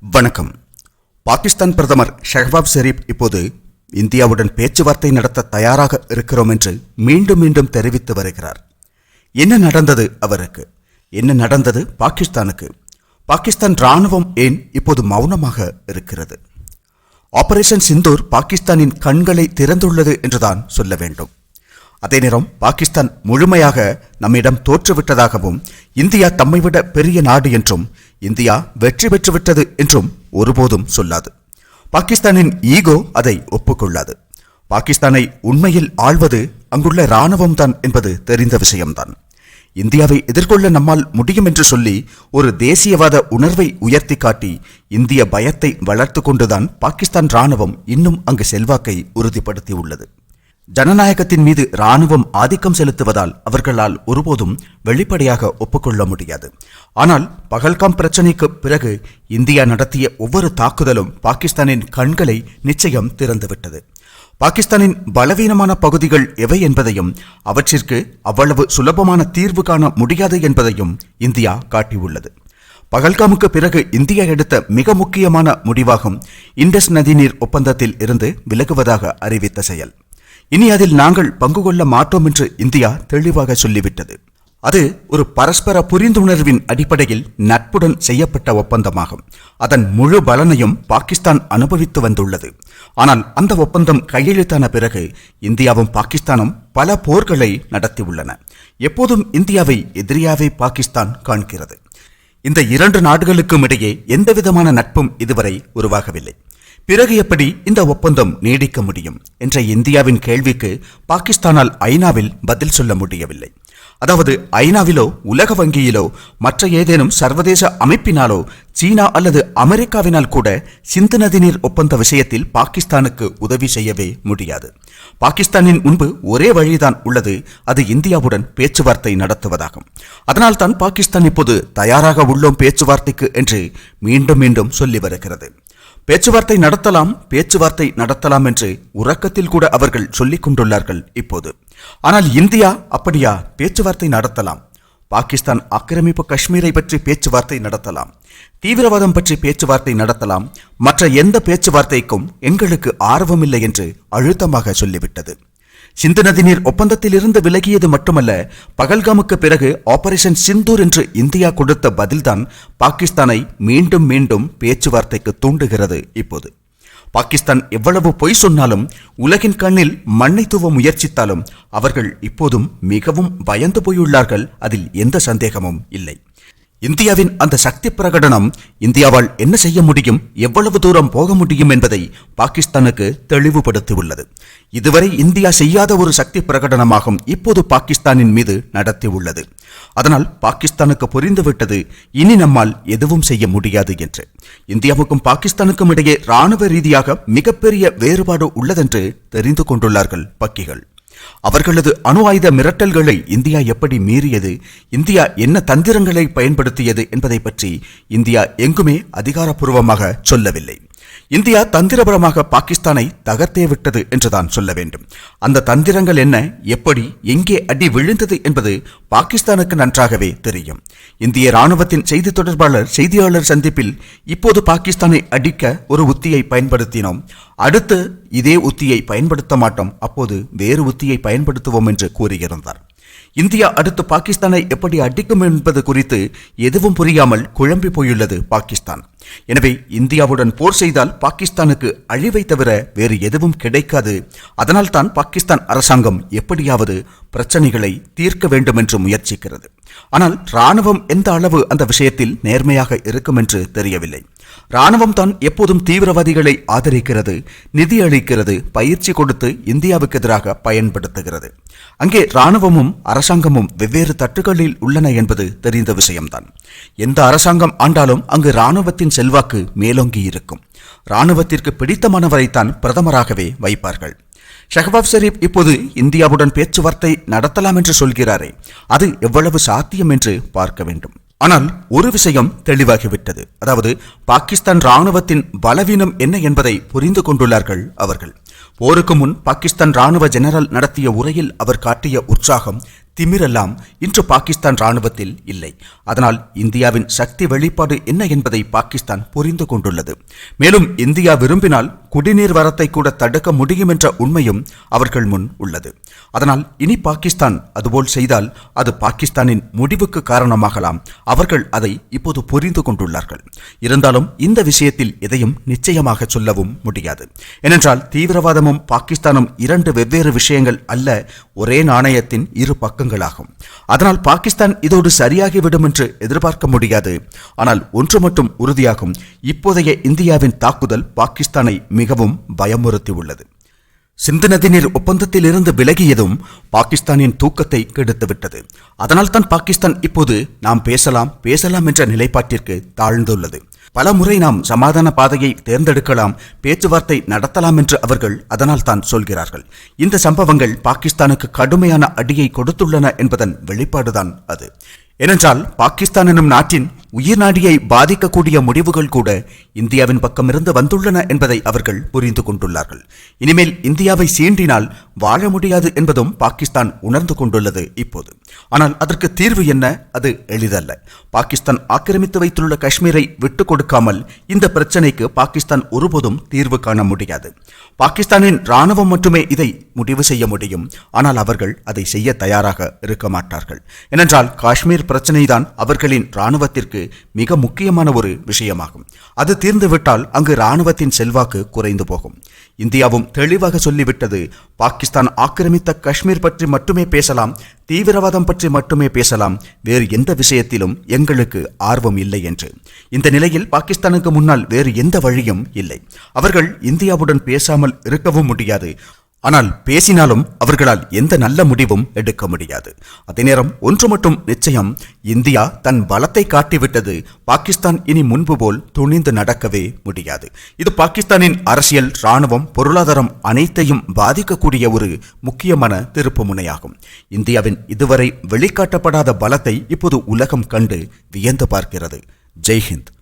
வணக்கம். பாகிஸ்தான் பிரதமர் ஷெஹ்பாப் ஷெரீப் இப்போது இந்தியாவுடன் பேச்சுவார்த்தை நடத்த தயாராக இருக்கிறோம் என்று மீண்டும் மீண்டும் தெரிவித்து வருகிறார். என்ன நடந்தது அவருக்கு? என்ன நடந்தது பாகிஸ்தானுக்கு? பாகிஸ்தான் ராணுவம் ஏன் இப்போது மௌனமாக இருக்கிறது? ஆபரேஷன் சிந்தூர் பாகிஸ்தானின் கண்களை திறந்துள்ளது என்றுதான் சொல்ல வேண்டும். அதே நேரம் பாகிஸ்தான் முழுமையாக நம்மிடம் தோற்றுவிட்டதாகவும் இந்தியா தம்மை விட பெரிய நாடு என்றும் இந்தியா வெற்றி பெற்றுவிட்டது என்றும் ஒருபோதும் சொல்லாது. பாகிஸ்தானின் ஈகோ அதை ஒப்புக்கொள்ளாது. பாகிஸ்தானை உண்மையில் ஆள்வது அங்குள்ள இராணுவம் தான் என்பது தெரிந்த விஷயம்தான். இந்தியாவை எதிர்கொள்ள நம்மால் முடியும் என்று சொல்லி ஒரு தேசியவாத உணர்வை உயர்த்தி காட்டி இந்திய பயத்தை வளர்த்து கொண்டுதான் பாகிஸ்தான் இராணுவம் இன்னும் அங்கு செல்வாக்கை உறுதிப்படுத்தியுள்ளது. ஜனநாயகத்தின் மீது ராணுவம் ஆதிக்கம் செலுத்துவதால் அவர்களால் ஒருபோதும் வெளிப்படையாக ஒப்புக்கொள்ள முடியாது. ஆனால் பகல்காம் பிரச்சனைக்கு பிறகு இந்தியா நடத்திய ஒவ்வொரு தாக்குதலும் பாகிஸ்தானின் கண்களை நிச்சயம் திறந்துவிட்டது. பாகிஸ்தானின் பலவீனமான பகுதிகள் எவை என்பதையும் அவற்றிற்கு அவ்வளவு சுலபமான தீர்வு காண முடியாது என்பதையும் இந்தியா காட்டியுள்ளது. பகல்காமுக்கு பிறகு இந்தியா எடுத்த மிக முக்கியமான முடிவாகும் இண்டஸ் நதிநீர் ஒப்பந்தத்தில் இருந்து விலகுவதாக அறிவித்த செயல். இனி அதில் நாங்கள் பங்கு கொள்ள மாட்டோம் என்று இந்தியா தெளிவாக சொல்லிவிட்டது. அது ஒரு பரஸ்பர புரிந்துணர்வின் அடிப்படையில் நட்புடன் செய்யப்பட்ட ஒப்பந்தமாகும். அதன் முழு பலனையும் பாகிஸ்தான் அனுபவித்து வந்துள்ளது. ஆனால் அந்த ஒப்பந்தம் கையெழுத்தான பிறகு இந்தியாவும் பாகிஸ்தானும் பல போர்களை நடத்தியுள்ளன. எப்போதும் இந்தியாவை எதிரியாவே பாகிஸ்தான் காண்கிறது. இந்த இரண்டு நாடுகளுக்கும் இடையே எந்தவிதமான நட்பும் இதுவரை உருவாகவில்லை. பிறகு எப்படி இந்த ஒப்பந்தம் நீடிக்க முடியும் என்ற இந்தியாவின் கேள்விக்கு பாகிஸ்தானால் ஐநாவில் பதில் சொல்ல முடியவில்லை. அதாவது ஐநாவிலோ உலக வங்கியிலோ மற்ற ஏதேனும் சர்வதேச அமைப்பினாலோ சீனா அல்லது அமெரிக்காவினால் கூட சிந்து நதிநீர் ஒப்பந்த விஷயத்தில் பாகிஸ்தானுக்கு உதவி செய்யவே முடியாது. பாகிஸ்தானின் முன்பு ஒரே வழிதான் உள்ளது அது இந்தியாவுடன் பேச்சுவார்த்தை நடத்துவதாகும். அதனால் தான் பாகிஸ்தான் இப்போது தயாராக உள்ளோம் பேச்சுவார்த்தைக்கு என்று மீண்டும் மீண்டும் சொல்லி வருகிறது. பேச்சுவார்த்தை நடத்தலாம் பேச்சுவார்த்தை நடத்தலாம் என்று உறக்கத்தில் கூட அவர்கள் சொல்லிக் கொண்டுள்ளார்கள் இப்போது. ஆனால் இந்தியா அப்படியா? பேச்சுவார்த்தை நடத்தலாம். பாகிஸ்தான் ஆக்கிரமிப்பு காஷ்மீரை பற்றி பேச்சுவார்த்தை நடத்தலாம். தீவிரவாதம் பற்றி பேச்சுவார்த்தை நடத்தலாம். மற்ற எந்த பேச்சுவார்த்தைக்கும் எங்களுக்கு ஆர்வமில்லை என்று அழுத்தமாக சொல்லிவிட்டது. சிந்து நதிநீர் ஒப்பந்தத்திலிருந்து விலகியது மட்டுமல்ல பகல்காமுக்கு பிறகு ஆபரேஷன் சிந்தூர் என்று இந்தியா கொடுத்த பதில்தான் பாகிஸ்தானை மீண்டும் மீண்டும் பேச்சுவார்த்தைக்கு தூண்டுகிறது இப்போது. பாகிஸ்தான் எவ்வளவு பொய் சொன்னாலும் உலகின் கண்ணில் மண்ணை தூவ முயற்சித்தாலும் அவர்கள் இப்போதும் மிகவும் பயந்து போயுள்ளார்கள் அதில் எந்த சந்தேகமும் இல்லை. இந்தியாவின் அந்த சக்தி பிரகடனம் இந்தியாவால் என்ன செய்ய முடியும் எவ்வளவு தூரம் போக முடியும் என்பதை பாகிஸ்தானுக்கு தெளிவுபடுத்தியுள்ளது. இதுவரை இந்தியா செய்யாத ஒரு சக்தி பிரகடனமாகும் இப்போது பாகிஸ்தானின் மீது நடத்தியுள்ளது. அதனால் பாகிஸ்தானுக்கு புரிந்துவிட்டது இனி நம்மால் எதுவும் செய்ய முடியாது என்று. இந்தியாவுக்கும் பாகிஸ்தானுக்கும் இடையே ராணுவ ரீதியாக மிகப்பெரிய வேறுபாடு உள்ளதென்று தெரிந்து கொண்டுள்ளார்கள் பக்கிகள் அவர்களது அணு ஆயுத மிரட்டல்களை இந்தியா எப்படி மீறியது? இந்தியா என்ன தந்திரங்களை பயன்படுத்தியது என்பதை பற்றி இந்தியா எங்குமே அதிகாரப்பூர்வமாக சொல்லவில்லை. இந்தியா தந்திரபரமாக பாகிஸ்தானை தகர்த்தே விட்டது என்றுதான் சொல்ல வேண்டும். அந்த தந்திரங்கள் என்ன எப்படி எங்கே அடி விழுந்தது என்பது பாகிஸ்தானுக்கு நன்றாகவே தெரியும். இந்திய ராணுவத்தின் செய்தி தொடர்பாளர் செய்தியாளர் சந்திப்பில் இப்போது பாகிஸ்தானை அடிக்க ஒரு உத்தியை பயன்படுத்தினோம். அடுத்து இதே உத்தியை பயன்படுத்த மாட்டோம். அப்போது வேறு உத்தியை பயன்படுத்துவோம் என்று கூறியிருந்தார். இந்தியா அடுத்து பாகிஸ்தானை எப்படி அடிக்கும் என்பது குறித்து எதுவும் புரியாமல் குழம்பி போயுள்ளது பாகிஸ்தான். எனவே இந்தியாவுடன் போர் செய்தால் பாகிஸ்தானுக்கு அழிவை தவிர வேறு எதுவும் கிடைக்காது. அதனால் தான் பாகிஸ்தான் அரசாங்கம் எப்படியாவது பிரச்சனைகளை தீர்க்க வேண்டும் என்று முயற்சிக்கிறது. ஆனால் ராணுவம் எந்த அளவு அந்த விஷயத்தில் நேர்மையாக இருக்கும் என்று தெரியவில்லை. ராணுவம் தான் எப்போதும் தீவிரவாதிகளை ஆதரிக்கிறது நிதி அளிக்கிறது பயிற்சி கொடுத்து இந்தியாவுக்கு எதிராக பயன்படுத்துகிறது. அங்கே ராணுவமும் அரசாங்கமும் வெவ்வேறு தட்டுகளில் உள்ளன என்பது தெரிந்த விஷயம்தான். எந்த அரசாங்கம் ஆண்டாலும் அங்கு ராணுவத்தின் செல்வாக்கு மேலோங்கி இருக்கும். ராணுவத்திற்கு பிடித்தமானவரைத்தான் பிரதமராகவே வைப்பார்கள். ஷஹபாப் ஷெரீப் இப்போது இந்தியாவுடன் பேச்சுவார்த்தை நடத்தலாம் என்று சொல்கிறாரே அது எவ்வளவு சாத்தியம் என்று பார்க்க வேண்டும். ஆனால் ஒரு விஷயம் தெளிவாகிவிட்டது. அதாவது பாகிஸ்தான் ராணுவத்தின் பலவீனம் என்ன என்பதை புரிந்து கொண்டுள்ளார்கள் அவர்கள். போருக்கு முன் பாகிஸ்தான் ராணுவ ஜெனரல் நடத்திய உரையில் அவர் காட்டிய உற்சாகம் திமிரெல்லாம் இன்று பாகிஸ்தான் ராணுவத்தில் இல்லை. அதனால் இந்தியாவின் சக்தி வெளிப்பாடு என்ன என்பதை பாகிஸ்தான் புரிந்து கொண்டுள்ளது. மேலும் இந்தியா விரும்பினால் குடிநீர் வரத்தை கூட தடுக்க முடியும் என்ற உண்மையும் அவர்கள் முன் உள்ளது. அதனால் இனி பாகிஸ்தான் அதுபோல் செய்தால் அது பாகிஸ்தானின் முடிவுக்கு காரணமாகலாம். அவர்கள் அதை இப்போது புரிந்து கொண்டுள்ளார்கள். இருந்தாலும் இந்த விஷயத்தில் எதையும் நிச்சயமாக சொல்லவும் முடியாது. ஏனென்றால் தீவிரவாதமும் பாகிஸ்தானும் இரண்டு வெவ்வேறு விஷயங்கள் அல்ல ஒரே நாணயத்தின் இரு பக்கங்களாகும். அதனால் பாகிஸ்தான் இதோடு சரியாகிவிடும் என்று எதிர்பார்க்க முடியாது. ஆனால் ஒன்று மட்டும் உறுதியாகும். இப்போதைய இந்தியாவின் தாக்குதல் பாகிஸ்தானை மிகவும் பயமுறுத்தியுள்ளது. சிந்து நதிநீர் ஒப்பந்தத்திலிருந்து விலகியதும் பாகிஸ்தானின் தூக்கத்தை கெடுத்துவிட்டது. அதனால் தான் பாகிஸ்தான் இப்போது நாம் பேசலாம் பேசலாம் என்ற நிலைப்பாட்டிற்கு தாழ்ந்துள்ளது. பல முறை நாம் சமாதான பாதையை தேர்ந்தெடுக்கலாம் பேச்சுவார்த்தை நடத்தலாம் என்று அவர்கள் அதனால் தான் சொல்கிறார்கள். இந்த சம்பவங்கள் பாகிஸ்தானுக்கு கடுமையான அடியை கொடுத்துள்ளன என்பதன் வெளிப்பாடுதான் அது. ஏனென்றால் பாகிஸ்தான் எனும் நாட்டின் உயிர் நாடியை பாதிக்கக்கூடிய முடிவுகள் கூட இந்தியாவின் பக்கமிருந்து வந்துள்ளன என்பதை அவர்கள் புரிந்து கொண்டுள்ளார்கள். இனிமேல் இந்தியாவை சீண்டினால் வாழ முடியாது என்பதும் பாகிஸ்தான் உணர்ந்து கொண்டுள்ளது இப்போது. ஆனால் அதற்கு தீர்வு என்ன? அது எளிதல்ல. பாகிஸ்தான் ஆக்கிரமித்து வைத்துள்ள காஷ்மீரை விட்டுக் கொடுக்காமல் இந்த பிரச்சனைக்கு பாகிஸ்தான் ஒருபோதும் தீர்வு காண முடியாது. பாகிஸ்தானின் ராணுவம் மட்டுமே இதை முடிவு செய்ய முடியும். ஆனால் அவர்கள் அதை செய்ய தயாராக இருக்க மாட்டார்கள். ஏனென்றால் காஷ்மீர் பிரச்சனைதான் அவர்களின் ராணுவத்திற்கு மிக முக்கியமான ஒரு விஷயமாகும். அது தீர்ந்துவிட்டால் அங்கு இராணுவத்தின் செல்வாக்கு குறைந்து போகும். இந்தியாவும் தெளிவாக சொல்லிவிட்டது பாகிஸ்தான் ஆக்கிரமித்த காஷ்மீர் பற்றி மட்டுமே பேசலாம் தீவிரவாதம் பற்றி மட்டுமே பேசலாம் வேறு எந்த விஷயத்திலும் எங்களுக்கு ஆர்வம் இல்லை என்று. இந்த நிலையில் பாகிஸ்தானுக்கு முன்னால் வேறு எந்த வழியும் இல்லை. அவர்கள் இந்தியாவுடன் பேசாமல் இருக்கவும் முடியாது. ஆனால் பேசினாலும் அவர்களால் எந்த நல்ல முடிவும் எடுக்க முடியாது. அதே நேரம் ஒன்று மட்டும் நிச்சயம் இந்தியா தன் பலத்தை காட்டிவிட்டது. பாகிஸ்தான் இனி முன்பு போல் துணிந்து நடக்கவே முடியாது. இது பாகிஸ்தானின் அரசியல் ராணுவம் பொருளாதாரம் அனைத்தையும் பாதிக்கக்கூடிய ஒரு முக்கியமான திருப்பு முனையாகும் இந்தியாவின் இதுவரை வெளிக்காட்டப்படாத பலத்தை இப்போது உலகம் கண்டு வியந்து பார்க்கிறது. ஜெய்ஹிந்த்.